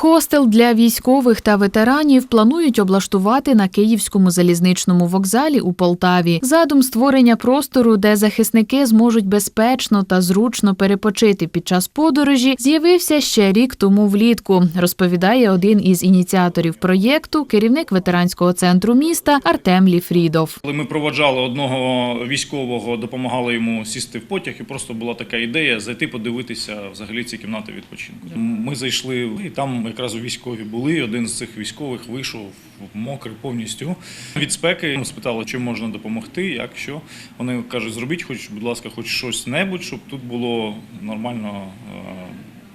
Хостел для військових та ветеранів планують облаштувати на Київському залізничному вокзалі у Полтаві. Задум створення простору, де захисники зможуть безпечно та зручно перепочити під час подорожі, з'явився ще рік тому влітку. Розповідає один із ініціаторів проєкту, керівник ветеранського центру міста Артем Ліфрідов. Ми проводжали одного військового, допомагали йому сісти в потяг, і просто була така ідея зайти подивитися взагалі ці кімнати відпочинку. Ми зайшли, і там якраз у військові були. Один з цих військових вийшов мокрий повністю від спеки. Спитали, чим можна допомогти, як що. Вони кажуть, зробіть, хоч, будь ласка, хоч щось небудь, щоб тут було нормально е,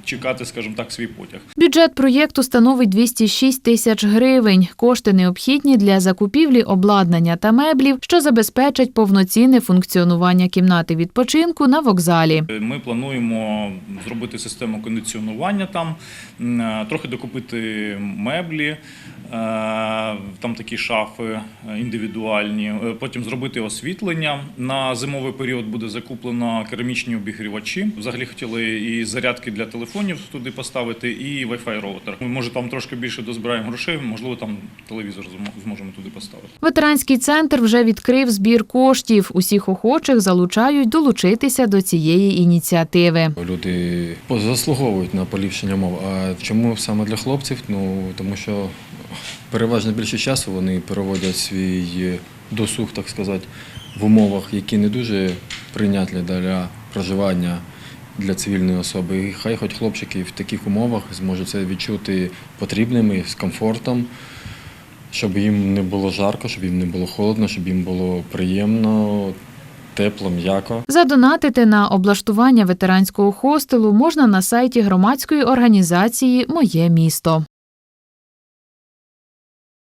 чекати, скажімо так, свій потяг. Бюджет проєкту становить 206 тисяч гривень. Кошти необхідні для закупівлі обладнання та меблів, що забезпечать повноцінне функціонування кімнати відпочинку на вокзалі. Ми плануємо зробити систему кондиціонування там, е, трохи докупити меблі, е, там такі шафи е, індивідуальні. Е, Потім зробити освітлення. На зимовий період буде закуплено керамічні обігрівачі. Взагалі хотіли і зарядки для телефонів туди поставити, і Wi-Fi роутер. Ми може там трошки більше дозбираємо грошей, можливо, там телевізор зможемо туди поставити. Ветеранський центр вже відкрив збір коштів. Усіх охочих залучають долучитися до цієї ініціативи. Люди заслуговують на поліпшення мов. А чому саме для хлопців? Ну тому що переважно більше часу вони проводять свій досуг, так сказати, в умовах, які не дуже прийнятні для проживання для цивільної особи. І хай хоч хлопчики в таких умовах зможуть це відчути потрібними з комфортом, щоб їм не було жарко, щоб їм не було холодно, щоб їм було приємно, тепло, м'яко. Задонатити на облаштування ветеранського хостелу можна на сайті громадської організації Моє місто.